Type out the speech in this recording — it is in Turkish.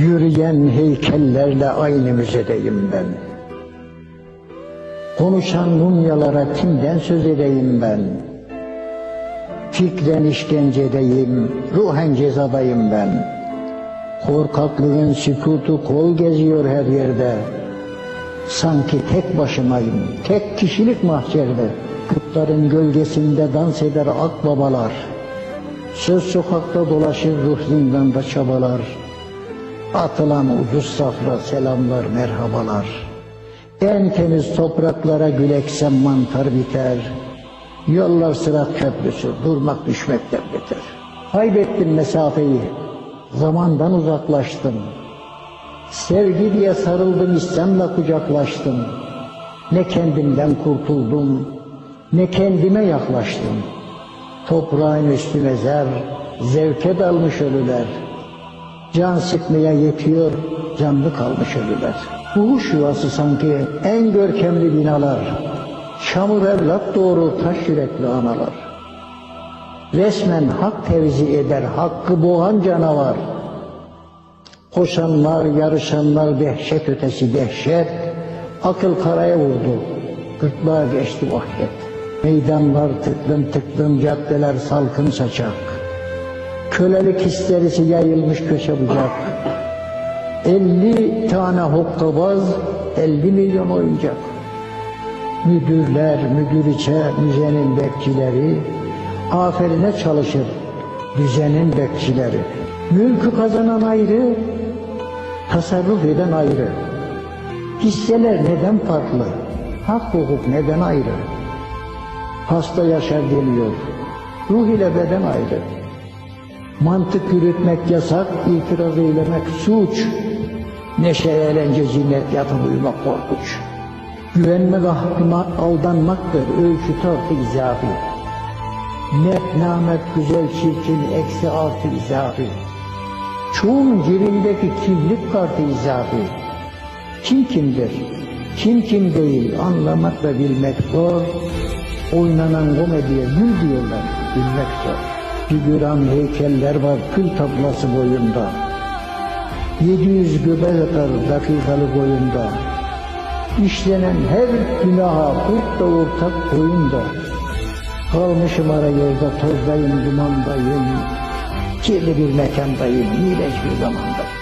Yürüyen heykellerle aynı müzedeyim ben. Konuşan mumyalara kimden söz edeyim ben? Fikren işkencedeyim, ruhen cezadayım ben. Korkaklığın sükutu kol geziyor her yerde. Sanki tek başımayım, tek kişilik mahşerde. Kutların gölgesinde dans eder akbabalar. Söz sokakta dolaşır ruh zindanda çabalar. Atılan ucuz safra selamlar merhabalar. En temiz topraklara gül eksem mantar biter. Yollar sırat köprüsü durmak düşmekten beter. Kaybettim mesafeyi, zamandan uzaklaştım. Sevgi diye sarıldım İslam'la kucaklaştım. Ne kendimden kurtuldum, ne kendime yaklaştım. Toprağın üstü mezar, zevke dalmış ölüler. Can sıkmaya yetiyor, canlı kalmış ölüler. Kuğuş yuvası sanki en görkemli binalar. Çamur evlat doğru taş yürekli analar. Resmen hak tevzi eder, hakkı boğan canavar. Koşanlar, yarışanlar dehşet ötesi dehşet. Akıl karaya vurdu, gırtlağa geçti vahdet. Meydanlar tıklım tıklım, caddeler salkım saçak. Kölelik histerisi yayılmış köşe bucak. 50 tane hokkabaz, 50 milyon oyuncak. Müdürler, müdüriçe, müzenin bekçileri, aferine çalışır düzenin bekçileri. Mülkü kazanan ayrı, tasarruf eden ayrı. Hisseler neden farklı? Hak hukuk neden ayrı? Hasta yaşar geliyor, ruh ile beden ayrı. Mantık yürütmek yasak, itiraz eylemek suç. Neşe, eğlence, zinnet, yatıp uyumak korkunç. Güvenmek, hakkıma aldanmaktır, ölçü tartı izafi. Net, namet, güzel, çirkin, eksi artı izafi. Çoğun cebindeki kimlik kartı izafi. Kim kimdir, kim kim değil anlamak ve bilmek zor. Oynanan komediye gül diyorlar, bilmek zor. Figüran heykeller var kül tablası boyunda. 700 göbek atar dakikalık oyunda. İşlenen her günaha kurt da ortak koyunda. Kalmışım ara yolda tozdayım, dumandayım. Kirli bir mekandayım, iğrenç bir zamanda.